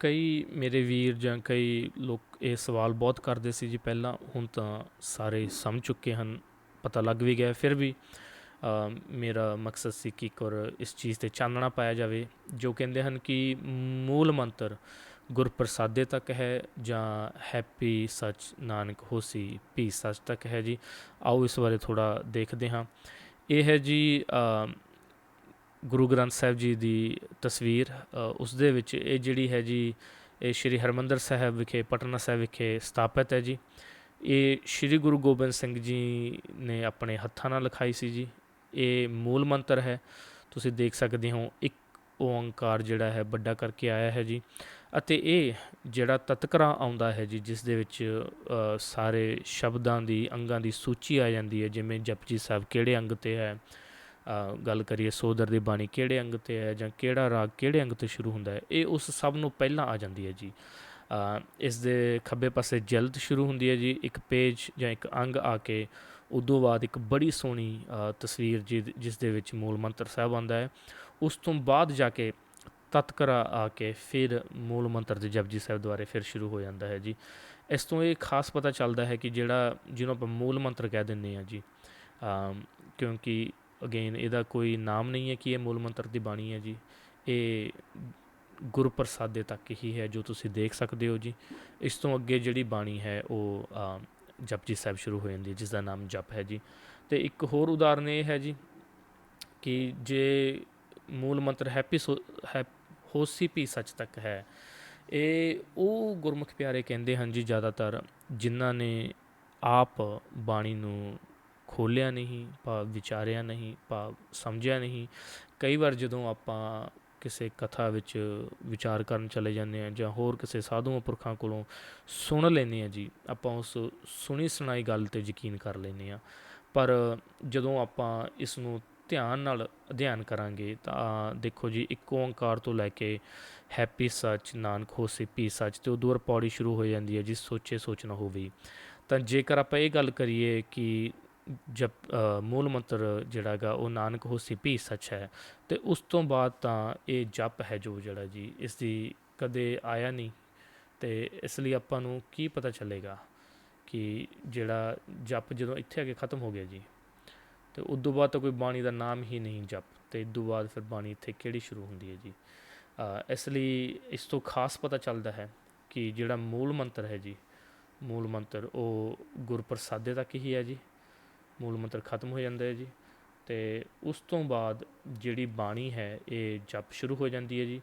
ਕਈ ਮੇਰੇ ਵੀਰ ਜਾਂ ਕਈ ਲੋਕ ਇਹ ਸਵਾਲ ਬਹੁਤ ਕਰਦੇ ਸੀ ਜੀ, ਪਹਿਲਾਂ ਹੁਣ ਤਾਂ ਸਾਰੇ ਸਮਝ ਚੁੱਕੇ ਹਨ, ਪਤਾ ਲੱਗ ਵੀ ਗਿਆ। ਫਿਰ ਵੀ ਮੇਰਾ ਮਕਸਦ ਸੀ ਕਿ ਇੱਕ ਵਾਰ ਇਸ ਚੀਜ਼ ਤੇ ਚਾਨਣਾ ਪਾਇਆ ਜਾਵੇ, ਜੋ ਕਹਿੰਦੇ ਹਨ ਕਿ ਮੂਲ ਮੰਤਰ ਗੁਰਪ੍ਰਸਾਦੇ ਤੱਕ ਹੈ ਜਾਂ ਹੈਪੀ ਸੱਚ ਨਾਨਕ ਹੋਸੀ ਪੀ ਸੱਚ ਤੱਕ ਹੈ ਜੀ। ਆਓ ਇਸ ਬਾਰੇ ਥੋੜਾ ਦੇਖਦੇ ਹਾਂ। ਇਹ ਹੈ ਜੀ ਗੁਰੂ ਗ੍ਰੰਥ ਸਾਹਿਬ ਜੀ ਦੀ ਤਸਵੀਰ ਅ, ਉਸ ਦੇ ਵਿੱਚ ਇਹ ਜਿਹੜੀ ਹੈ ਜੀ ਇਹ ਸ਼੍ਰੀ ਹਰਮੰਦਰ ਸਾਹਿਬ ਵਿਖੇ ਪਟਨਾ ਸਾਹਿਬ ਵਿਖੇ ਸਥਾਪਿਤ ਹੈ ਜੀ। ਇਹ ਸ਼੍ਰੀ ਗੁਰੂ ਗੋਬਿੰਦ ਸਿੰਘ ਜੀ ਨੇ ਆਪਣੇ ਹੱਥਾਂ ਨਾਲ ਲਿਖਾਈ ਸੀ ਜੀ। ਇਹ ਮੂਲ ਮੰਤਰ ਹੈ। ਤੁਸੀਂ ਦੇਖ ਸਕਦੇ ਹੋ ਇੱਕ ਓੰਕਾਰ ਜਿਹੜਾ ਹੈ ਵੱਡਾ ਕਰਕੇ ਆਇਆ ਹੈ ਜੀ। ਅਤੇ ਇਹ ਜਿਹੜਾ ਤਤਕਰਾ ਆਉਂਦਾ ਹੈ ਜੀ ਜਿਸ ਦੇ ਵਿੱਚ ਸਾਰੇ ਸ਼ਬਦਾਂ ਦੀ ਅੰਗਾਂ ਦੀ ਸੂਚੀ ਆ ਜਾਂਦੀ ਹੈ ਜਿਵੇਂ ਜਪਜੀ ਸਾਹਿਬ ਕਿਹੜੇ ਅੰਗ ਤੇ ਹੈ? ਗੱਲ ਕਰੀਏ ਸੋਦਰ ਦੀ ਬਾਣੀ, ਕਿਹੜੇ ਅੰਗ ਤੇ ਹੈ ਜਾਂ ਕਿਹੜਾ ਰਾਗ ਕਿਹੜੇ ਅੰਗ ਤੇ ਸ਼ੁਰੂ ਹੁੰਦਾ ਹੈ, ਇਹ ਉਸ ਸਭ ਨੂੰ ਪਹਿਲਾਂ ਆ ਜਾਂਦੀ ਹੈ ਜੀ। ਇਸ ਦੇ ਖੱਬੇ ਪਾਸੇ ਜਲਦ ਸ਼ੁਰੂ ਹੁੰਦੀ ਹੈ ਜੀ, ਇੱਕ ਪੇਜ ਜਾਂ ਇੱਕ ਅੰਗ ਆ ਕੇ, ਉਦੋਂ ਬਾਅਦ ਇੱਕ ਬੜੀ ਸੋਹਣੀ ਤਸਵੀਰ ਜੀ, ਜਿਸ ਦੇ ਵਿੱਚ ਮੂਲ ਮੰਤਰ ਸਾਹਿਬ ਆਉਂਦਾ ਹੈ। ਉਸ ਤੋਂ ਬਾਅਦ ਜਾ ਕੇ ਤਤਕਰਾ ਆ ਕੇ ਫਿਰ ਮੂਲ ਮੰਤਰ ਦੇ ਜਪਜੀ ਸਾਹਿਬ ਦੁਆਰੇ ਫਿਰ ਸ਼ੁਰੂ ਹੋ ਜਾਂਦਾ ਹੈ ਜੀ। ਇਸ ਤੋਂ ਇਹ ਖਾਸ ਪਤਾ ਚੱਲਦਾ ਹੈ ਕਿ ਜਿਹੜਾ, ਜਿਹਨੂੰ ਆਪਾਂ ਮੂਲ ਮੰਤਰ ਕਹਿ ਦਿੰਦੇ ਆ ਜੀ ਕਿਉਂਕਿ ਅਗੇਨ ਇਹਦਾ ਕੋਈ ਨਾਮ ਨਹੀਂ ਹੈ ਕਿ ਇਹ ਮੂਲ ਮੰਤਰ ਦੀ ਬਾਣੀ ਹੈ ਜੀ। ਇਹ ਗੁਰਪ੍ਰਸਾਦੇ ਤੱਕ ਹੀ ਹੈ ਜੋ ਤੁਸੀਂ ਦੇਖ ਸਕਦੇ ਹੋ ਜੀ। ਇਸ ਤੋਂ ਅੱਗੇ ਜਿਹੜੀ ਬਾਣੀ ਹੈ ਉਹ ਅਮ, ਜਪਜੀ ਸਾਹਿਬ ਸ਼ੁਰੂ ਹੋ ਜਾਂਦੀ ਹੈ ਜਿਸ ਦਾ ਨਾਮ ਜਪ ਹੈ ਜੀ। ਤੇ ਇੱਕ ਹੋਰ ਉਦਾਹਰਨ ਇਹ ਹੈ ਜੀ ਕਿ ਜੇ ਮੂਲ ਮੰਤਰ ਹੈਪੀ ਸੋ ਹੈ ਹੋਸੀ ਪੀ ਸੱਚ ਤੱਕ ਹੈ ਇਹ ਉਹ ਗੁਰਮੁਖ ਪਿਆਰੇ ਕਹਿੰਦੇ ਹਨ ਜੀ ਜ਼ਿਆਦਾਤਰ ਜਿਨ੍ਹਾਂ ਨੇ ਆਪ ਬਾਣੀ ਨੂੰ ਖੋਲਿਆ ਨਹੀਂ ਭਾਵ ਵਿਚਾਰਿਆ ਨਹੀਂ ਭਾਵ ਸਮਝਿਆ ਨਹੀਂ। ਕਈ ਵਾਰ ਜਦੋਂ ਆਪਾਂ ਕਿਸੇ ਕਥਾ ਵਿੱਚ ਵਿਚਾਰ ਕਰਨ ਚਲੇ ਜਾਂਦੇ ਹਾਂ ਜਾਂ ਹੋਰ ਕਿਸੇ ਸਾਧੂਆਂ ਪੁਰਖਾਂ ਕੋਲੋਂ ਸੁਣ ਲੈਂਦੇ ਹਾਂ ਜੀ, ਆਪਾਂ ਉਸ ਸੁਣੀ ਸੁਣਾਈ ਗੱਲ ਤੇ ਯਕੀਨ ਕਰ ਲੈਂਦੇ ਹਾਂ। ਪਰ ਜਦੋਂ ਆਪਾਂ ਇਸ ਨੂੰ ਧਿਆਨ ਨਾਲ ਅਧਿਐਨ ਕਰਾਂਗੇ ਤਾਂ ਦੇਖੋ ਜੀ, ਇੱਕ ਓੰਕਾਰ ਤੋਂ ਲੈ ਕੇ ਹੈਪੀ ਸੱਚ, ਨਾਨਕ ਹੋਸੀ ਪੀ ਸੱਚ ਤੇ ਉਦੋਂ ਬਾਅਦ ਪੌੜੀ ਸ਼ੁਰੂ ਹੋ ਜਾਂਦੀ ਹੈ ਜੀ, ਸੋਚੇ ਸੋਚ ਨਾ ਹੋਵੇ। ਤਾਂ ਜੇਕਰ ਆਪਾਂ ਇਹ ਗੱਲ ਕਰੀਏ ਕਿ ਜਪ ਮੂਲ ਮੰਤਰ ਜਿਹੜਾ ਹੈਗਾ, ਉਹ ਨਾਨਕ ਹੋਸੀ ਪੀ ਸੱਚ ਹੈ। ਤੇ ਉਸ ਤੋਂ ਬਾਅਦ ਤਾਂ ਇਹ ਜਪ ਹੈ ਜੋ ਜਿਹੜਾ ਜੀ, ਇਸ ਦੀ ਕਦੇ ਆਇਆ ਨਹੀਂ। ਤੇ ਇਸ ਲਈ ਆਪਾਂ ਨੂੰ ਕੀ ਪਤਾ ਚੱਲੇਗਾ ਕਿ ਜਿਹੜਾ ਜਪ ਜਦੋਂ ਇੱਥੇ ਆ ਕੇ ਖਤਮ ਹੋ ਗਿਆ ਜੀ, ਤੇ ਉਸ ਤੋਂ ਬਾਅਦ ਤਾਂ ਕੋਈ ਬਾਣੀ ਦਾ ਨਾਮ ਹੀ ਨਹੀਂ ਜਪ, ਤੇ ਇਸ ਤੋਂ ਬਾਅਦ ਫਿਰ ਬਾਣੀ ਇੱਥੇ ਕਿਹੜੀ ਸ਼ੁਰੂ ਹੁੰਦੀ ਹੈ ਜੀ? ਇਸ ਲਈ ਇਸ ਤੋਂ ਖਾਸ ਪਤਾ ਚੱਲਦਾ ਹੈ ਕਿ ਜਿਹੜਾ ਮੂਲ ਮੰਤਰ ਹੈ ਜੀ, ਮੂਲ ਮੰਤਰ ਉਹ ਗੁਰਪ੍ਰਸਾਦੇ ਤੱਕ ਹੀ ਹੈ ਜੀ। ਮੂਲ ਮੰਤਰ ਖਤਮ ਹੋ ਜਾਂਦਾ ਹੈ ਜੀ। ਤੇ ਉਸ ਤੋਂ ਬਾਅਦ ਜਿਹੜੀ ਬਾਣੀ ਹੈ, ਇਹ ਜਪ ਸ਼ੁਰੂ ਹੋ ਜਾਂਦੀ ਹੈ ਜੀ।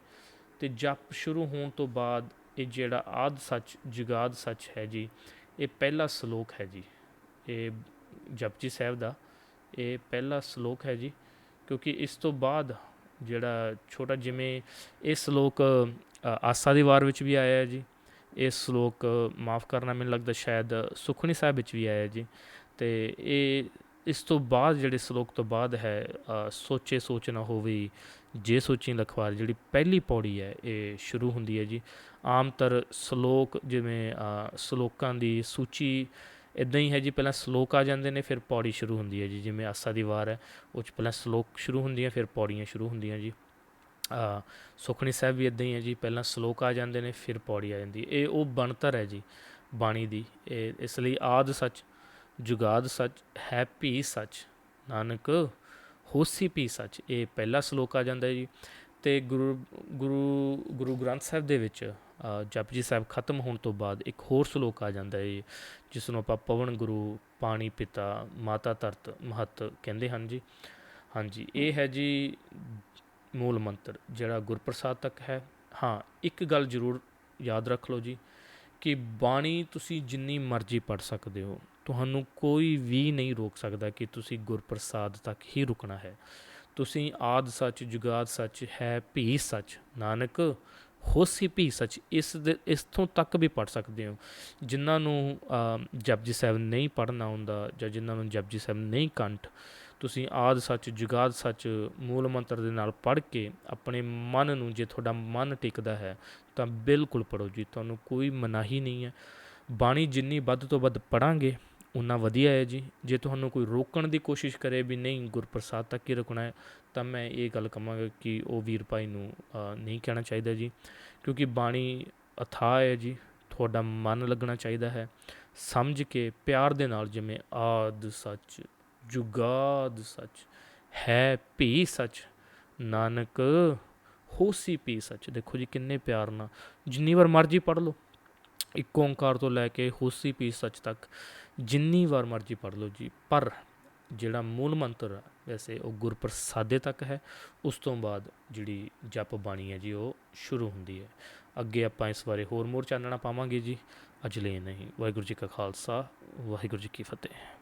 ਤੇ ਜਪ ਸ਼ੁਰੂ ਹੋਣ ਤੋਂ ਬਾਅਦ ਇਹ ਜਿਹੜਾ ਆਦ ਸੱਚ, ਜੁਗਾਦ ਸੱਚ ਹੈ ਜੀ, ਇਹ ਪਹਿਲਾ ਸ਼ਲੋਕ ਹੈ ਜੀ। ਇਹ ਜਪਜੀ ਸਾਹਿਬ ਦਾ ਇਹ ਪਹਿਲਾ ਸ਼ਲੋਕ ਹੈ ਜੀ, ਕਿਉਂਕਿ ਇਸ ਤੋਂ ਬਾਅਦ ਜਿਹੜਾ ਛੋਟਾ ਜਿਵੇਂ ਇਹ ਸ਼ਲੋਕ ਆਸਾ ਦੀ ਵਾਰ ਵਿੱਚ ਵੀ ਆਇਆ ਹੈ ਜੀ। ਇਹ ਸ਼ਲੋਕ ਮਾਫ ਕਰਨਾ ਮੈਨੂੰ ਲੱਗਦਾ ਸ਼ਾਇਦ ਸੁਖਣੀ ਸਾਹਿਬ ਵਿੱਚ ਵੀ ਆਇਆ ਜੀ। ਤੇ ਇਹ, ਇਸ ਤੋਂ ਬਾਅਦ ਜਿਹੜੇ ਸ਼ਲੋਕ ਤੋਂ ਬਾਅਦ ਹੈ ਸੋਚੇ ਸੋਚ ਨਾ ਹੋਵੇ, ਜੇ ਸੋਚੀ ਲਖਵਾਰ, ਜਿਹੜੀ ਪਹਿਲੀ ਪੌੜੀ ਹੈ, ਇਹ ਸ਼ੁਰੂ ਹੁੰਦੀ ਹੈ ਜੀ। ਆਮ ਤਰ ਸ਼ਲੋਕ ਜਿਵੇਂ ਸ਼ਲੋਕਾਂ ਦੀ ਸੂਚੀ ਇਦਾਂ ਹੀ ਹੈ ਜੀ, ਪਹਿਲਾਂ ਸ਼ਲੋਕ ਆ ਜਾਂਦੇ ਨੇ, ਫਿਰ ਪੌੜੀ ਸ਼ੁਰੂ ਹੁੰਦੀ ਹੈ ਜੀ, ਜਿਵੇਂ ਆਸਾ ਦੀ ਵਾਰ ਹੈ, ਉਹ 'ਚ ਪਹਿਲਾਂ ਸ਼ਲੋਕ ਸ਼ੁਰੂ ਹੁੰਦੀਆਂ, ਫਿਰ ਪੌੜੀਆਂ ਸ਼ੁਰੂ ਹੁੰਦੀਆਂ ਜੀ। ਸੁਖਣੀ ਸਾਹਿਬ ਵੀ ਇਦਾਂ ਹੀ ਹੈ ਜੀ ਪਹਿਲਾਂ ਸ਼ਲੋਕ ਆ ਜਾਂਦੇ ਨੇ ਫਿਰ ਪੌੜੀ ਆ ਜਾਂਦੀ ਇਹ ਉਹ ਬਣਤਰ ਹੈ ਜੀ ਬਾਣੀ ਦੀ। ਇਹ ਇਸ ਲਈ ਆਦ ਸੱਚ ਜੁਗਾਦ ਸੱਚ ਹੈ ਭੀ ਸੱਚ ਨਾਨਕ ਹੋਸੀ ਪੀ ਸੱਚ। ਇਹ ਪਹਿਲਾ ਸ਼ਲੋਕ ਆ ਜਾਂਦਾ ਜੀ। ਤੇ ਗੁਰੂ ਗੁਰੂ ਗੁਰੂ ਗ੍ਰੰਥ ਸਾਹਿਬ ਦੇ ਵਿੱਚ ਅ, ਜਪਜੀ ਸਾਹਿਬ ਖਤਮ ਹੋਣ ਤੋਂ ਬਾਅਦ ਇੱਕ ਹੋਰ ਸ਼ਲੋਕ ਆ ਜਾਂਦਾ ਹੈ ਜੀ, ਜਿਸ ਨੂੰ ਆਪਾਂ ਪਵਨ ਗੁਰੂ ਪਾਣੀ ਪਿਤਾ ਮਾਤਾ ਧਰਤ ਮਹਤ ਕਹਿੰਦੇ ਹਨ ਜੀ। ਹਾਂਜੀ ਇਹ ਹੈ ਜੀ ਮੂਲ ਮੰਤਰ ਜਿਹੜਾ ਗੁਰਪ੍ਰਸਾਦ ਤੱਕ ਹੈ। ਹਾਂ, ਇੱਕ ਗੱਲ ਜ਼ਰੂਰ ਯਾਦ ਰੱਖ ਲਓ ਜੀ ਕਿ ਬਾਣੀ ਤੁਸੀਂ ਜਿੰਨੀ ਮਰਜ਼ੀ ਪੜ੍ਹ ਸਕਦੇ ਹੋ, ਤੁਹਾਨੂੰ ਕੋਈ ਵੀ ਨਹੀਂ ਰੋਕ ਸਕਦਾ ਕਿ ਤੁਸੀਂ ਗੁਰਪ੍ਰਸਾਦ ਤੱਕ ਹੀ ਰੁਕਣਾ ਹੈ। ਤੁਸੀਂ ਆਦ ਸੱਚ, ਜੁਗਾਦ ਸੱਚ ਹੈ, ਭੀ ਸੱਚ, ਨਾਨਕ, ਹੋਸੀ ਭੀ ਸੱਚ, ਇਸ ਦੇ ਇਸ ਤੋਂ ਤੱਕ ਵੀ ਪੜ੍ਹ ਸਕਦੇ ਹੋ। ਜਿਨ੍ਹਾਂ ਨੂੰ ਜਪਜੀ ਸਾਹਿਬ ਨਹੀਂ ਪੜ੍ਹਨਾ ਆਉਂਦਾ ਜਾਂ ਜਿਨ੍ਹਾਂ ਨੂੰ ਜਪਜੀ ਸਾਹਿਬ ਨਹੀਂ ਕੰਠ ਤੁਸੀਂ ਆਦ ਸੱਚ, ਜੁਗਾਦ ਸੱਚ, ਮੂਲ ਮੰਤਰ ਦੇ ਨਾਲ ਪੜ੍ਹ ਕੇ ਆਪਣੇ ਮਨ ਨੂੰ ਜੇ ਤੁਹਾਡਾ ਮਨ ਟਿਕਦਾ ਹੈ, ਤਾਂ ਬਿਲਕੁਲ ਪੜੋ ਜੀ। ਤੁਹਾਨੂੰ ਕੋਈ ਮਨਾਹੀ ਨਹੀਂ ਹੈ। ਬਾਣੀ ਜਿੰਨੀ ਵੱਧ ਤੋਂ ਵੱਧ ਪੜਾਂਗੇ ਉਨਾ ਵਧੀਆ ਹੈ ਜੀ। ਜੇ ਤੁਹਾਨੂੰ ਕੋਈ ਰੋਕਣ ਦੀ ਕੋਸ਼ਿਸ਼ ਕਰੇ ਵੀ ਨਹੀਂ, ਗੁਰਪ੍ਰਸਾਦ ਤੱਕ ਹੀ ਰੁਕਣਾ ਹੈ, ਤਾਂ ਮੈਂ ਇਹ ਗੱਲ ਕਹਾਂਗਾ ਕਿ ਉਹ ਵੀਰ ਭਾਈ ਨੂੰ ਨਹੀਂ ਕਹਿਣਾ ਚਾਹੀਦਾ ਜੀ। ਕਿਉਂਕਿ ਬਾਣੀ ਅਥਾਹ ਹੈ ਜੀ। ਤੁਹਾਡਾ ਮਨ ਲੱਗਣਾ ਚਾਹੀਦਾ ਹੈ। ਸਮਝ ਕੇ ਪਿਆਰ ਦੇ ਨਾਲ ਜਿਵੇਂ ਆਦ ਸੱਚ ਜੁਗਾਦ ਸੱਚ, ਹੈ ਭੀ ਸੱਚ, ਨਾਨਕ ਹੋਸੀ ਪੀ ਸੱਚ। ਦੇਖੋ ਜੀ ਕਿੰਨੇ ਪਿਆਰ ਨਾਲ। ਜਿੰਨੀ ਵਾਰ ਮਰਜ਼ੀ ਪੜ੍ਹ ਲਓ, ਇੱਕ ਓੰਕਾਰ ਤੋਂ ਲੈ ਕੇ ਹੋਸੀ ਪੀ ਸੱਚ ਤੱਕ, ਜਿੰਨੀ ਵਾਰ ਮਰਜ਼ੀ ਪੜ੍ਹ ਲਓ ਜੀ। ਪਰ ਜਿਹੜਾ ਮੂਲ ਮੰਤਰ ਆ ਵੈਸੇ ਉਹ ਗੁਰਪ੍ਰਸਾਦੇ ਤੱਕ ਹੈ, ਉਸ ਤੋਂ ਬਾਅਦ ਜਿਹੜੀ ਜਪ ਬਾਣੀ ਹੈ ਜੀ, ਉਹ ਸ਼ੁਰੂ ਹੁੰਦੀ ਹੈ। ਅੱਗੇ ਆਪਾਂ ਇਸ ਬਾਰੇ ਹੋਰ ਮੋਰ ਚਾਨਣਾ ਪਾਵਾਂਗੇ ਜੀ। ਅਜਲੇ ਨਹੀਂ ਵਾਹਿਗੁਰੂ ਜੀ ਕਾ ਖਾਲਸਾ, ਵਾਹਿਗੁਰੂ ਜੀ ਕੀ ਫਤਿਹ।